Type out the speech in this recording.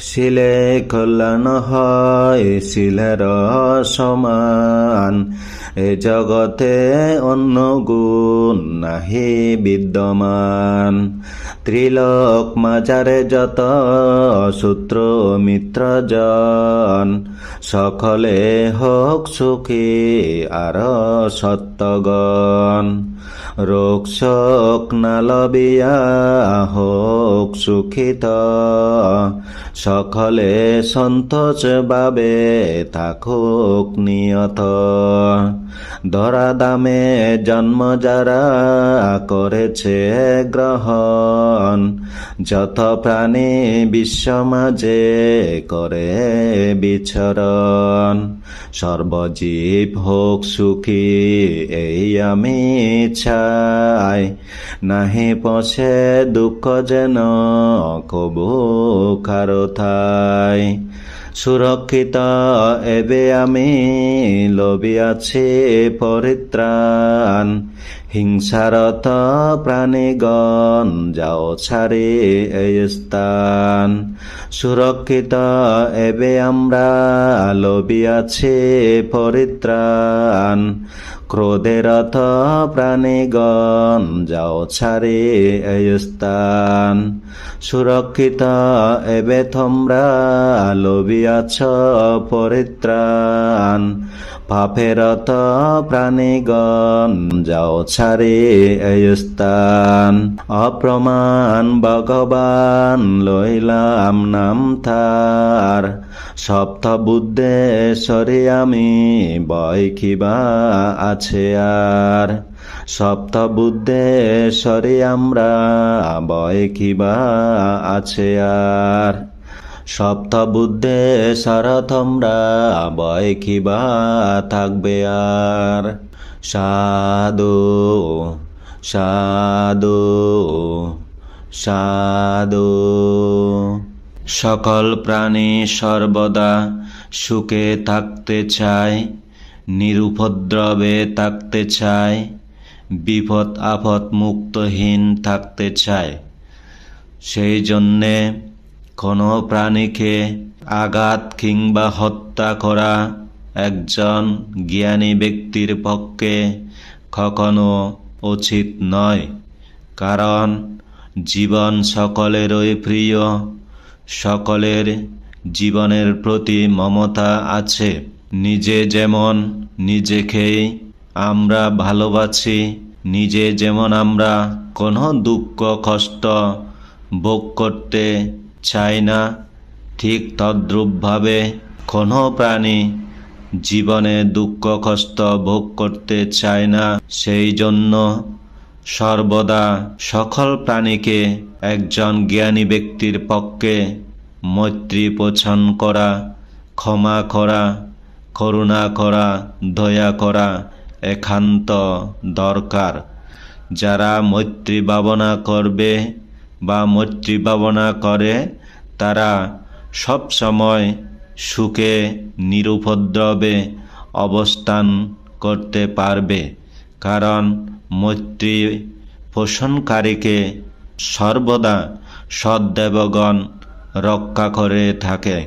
শিলে কল্যাণ হয় শিলের সমান। এ জগতে অন্য গুণ নাহি বিদ্যমান। ত্রিলোক মাজারে যত সূত্র মিত্রজন সকলে হোক সুখী আর সত্যগণ। রোগ শোক নালবিয়া হোক সুখিত সকলে সন্তোষ বাবে থাকুক নিয়ত। ধরা দামে জন্ম যারা করেছে গ্রহণ, যত প্রাণী বিশ্ব মাঝে করে বিচরণ। সর্বজীব হোক সুখী, এই আমি চাই। নাহি পছে দুঃখ যেন, কবু কারও ঠাই। সুরক্ষিত এবে আমি লবি আছে পরিত্রাণ। হিংসারত প্রাণীগণ, যাও ছাড়ি এই স্থান। সুরক্ষিত এবে আমরা লবিয়াছি পরিত্রাণ। ক্রোধেরথ প্রাণীগণ, যাও ছাড়ি এই স্থান। সুরক্ষিত এবে তোমরা লবিয়াছ পরিত্রাণ। পাপেরত প্রাণীগণ, যাও ছাড়ি স্থান অপ্রমাণ ভগবান লইলাম নাম তার। সপ্ত বুদ্ধে সরে আমি বয় কিবা আছে আর। সপ্ত বুদ্ধে সরে আমরা বয় কিবা আছে আর। সপ্ত বুদ্ধে সারা তোমরা বয় কিবা থাকবে আর। সাধু সাধু সাধু। সকল প্রাণী সর্বদা সুখে থাকতে চায়, নিরুপদ্রবে থাকতে চায়, বিপদ আপদ মুক্তহীন থাকতে চায়। সেই জন্যে কোনো প্রাণীকে আঘাত কিংবা হত্যা করা একজন জ্ঞানী ব্যক্তির পক্ষে কখনো উচিত নয়, কারণ জীবন সকলেরই প্রিয়, সকলের জীবনের প্রতি মমতা আছে। নিজে যেমন নিজেকেই আমরা ভালোবাসি, নিজে যেমন আমরা কোনো দুঃখ, কষ্ট ভোগ করতে চাই না, ঠিক তদ্রূপভাবে কোনো প্রাণী জীবনে দুঃখ, কষ্ট ভোগ করতে চায় না। সেই জন্য সর্বদা সকল প্রাণীকে একজন জ্ঞানী ব্যক্তির পক্ষে মৈত্রী পোষণ করা, ক্ষমা করা, করুণা করা, দয়া করা একান্ত দরকার। যারা মৈত্রী ভাবনা করবে বা মৈত্রী ভাবনা করে, তারা সব সময় সুখে নিরুপদ্রবে অবস্থান করতে পারবে। কারণ মৈত্রী পোষণকারীকে সর্বদা সদ্দেবগণ রক্ষা করে থাকে।